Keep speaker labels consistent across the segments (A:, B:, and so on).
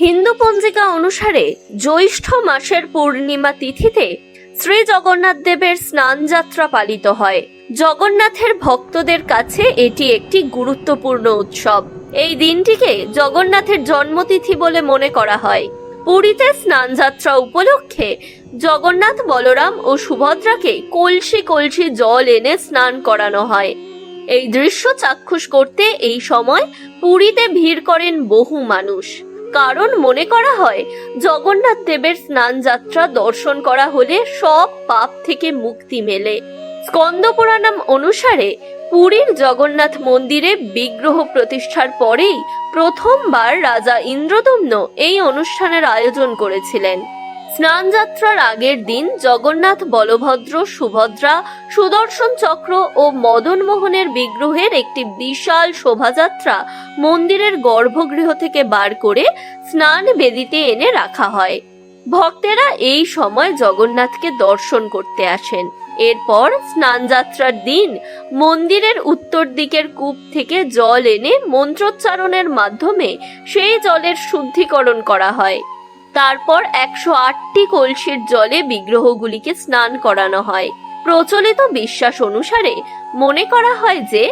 A: হিন্দু পঞ্জিকা অনুসারে জ্যৈষ্ঠ মাসের পূর্ণিমা তিথিতে শ্রী জগন্নাথ দেবের স্নান যাত্রা পালিত হয়। জগন্নাথের ভক্তদের কাছে এটি একটি গুরুত্বপূর্ণ উৎসব। এই দিনটিকে জগন্নাথের জন্মতিথি বলে মনে করা হয়। পুরীতে স্নান যাত্রা উপলক্ষে জগন্নাথ বলরাম ও সুভদ্রাকে কলসি কলসি জল এনে স্নান করানো হয়। এই দৃশ্য চাক্ষুষ করতে এই সময় পুরীতে ভিড় করেন বহু মানুষ। কারণ মনে করা হয়, জগন্নাথ দেবের স্নান যাত্রা দর্শন করা হলে সব পাপ থেকে মুক্তি মেলে। স্কন্দ পুরাণম অনুসারে পুরীর জগন্নাথ মন্দিরে বিগ্রহ প্রতিষ্ঠার পরেই প্রথমবার রাজা ইন্দ্রদম্ন এই অনুষ্ঠানের আয়োজন করেছিলেন। স্নান যাত্রার আগের দিন জগন্নাথ বলভদ্র, সুভদ্রা, সুদর্শন চক্র ও মদন মোহনের বিগ্রহের একটি বিশাল শোভাযাত্রা মন্দিরের গর্ভগৃহ থেকে বার করে স্নান বেদিতে এনে রাখা হয়। ভক্তেরা এই সময় জগন্নাথকে দর্শন করতে আসেন। এরপর স্নানযাত্রার দিন মন্দিরের উত্তর দিকের কূপ থেকে জল এনে মন্ত্রোচ্চারণের মাধ্যমে সেই জলের শুদ্ধিকরণ করা হয়। তারপর একশো আটটি কলসির জলে বিগ্রহগুলিকে স্নান করানো হয়। প্রচলিত বিশ্বাস অনুসারে মনে করা হয় যে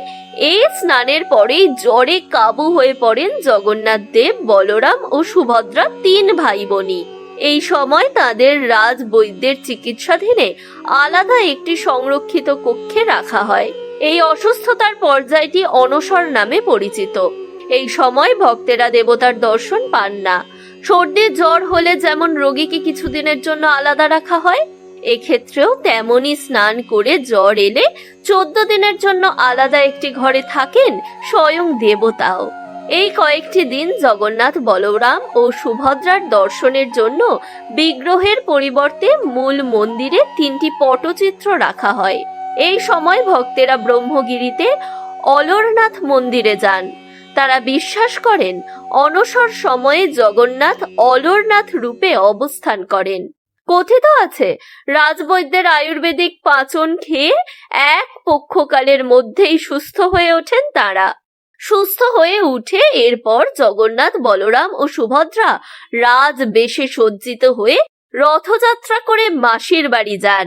A: এই স্নানের পরেই জ্বরে কাবু হয়ে পড়েন জগন্নাথ দেব, বলরাম ও সুভদ্রা তিন ভাই বোনই এই সময় তাদের রাজ বৈদ্যের চিকিৎসাধীনে আলাদা একটি সংরক্ষিত কক্ষে রাখা হয়। এই অসুস্থতার পর্যায়টি অনসর নামে পরিচিত। এই সময় ভক্তেরা দেবতার দর্শন পান না। সর্দি জ্বর হলে যেমন রোগীকে কিছুদিনের জন্য আলাদা রাখা হয়, এক্ষেত্রেও তেমনই স্নান করে জ্বর এলে চোদ্দ দিনের জন্য আলাদা একটি ঘরে থাকেন স্বয়ং দেবতাও। এই কয়েকটি দিন জগন্নাথ বলরাম ও সুভদ্রার দর্শনের জন্য বিগ্রহের পরিবর্তে মূল মন্দিরে তিনটি পটচিত্র রাখা হয়। এই সময় ভক্তেরা ব্রহ্মগিরিতে অলরনাথ মন্দিরে যান। তারা বিশ্বাস করেন অনসর সময়ে জগন্নাথ অলরনাথ রূপে অবস্থান করেন। কথিত আছে, রাজবৈদ্যের আয়ুর্বেদিক পাচন খেয়ে এক পক্ষকালের মধ্যেই সুস্থ হয়ে ওঠেন তারা। সুস্থ হয়ে উঠে এরপর জগন্নাথ বলরাম ও সুভদ্রা রাজ বেশে সজ্জিত হয়ে রথযাত্রা করে মাসির বাড়ি যান।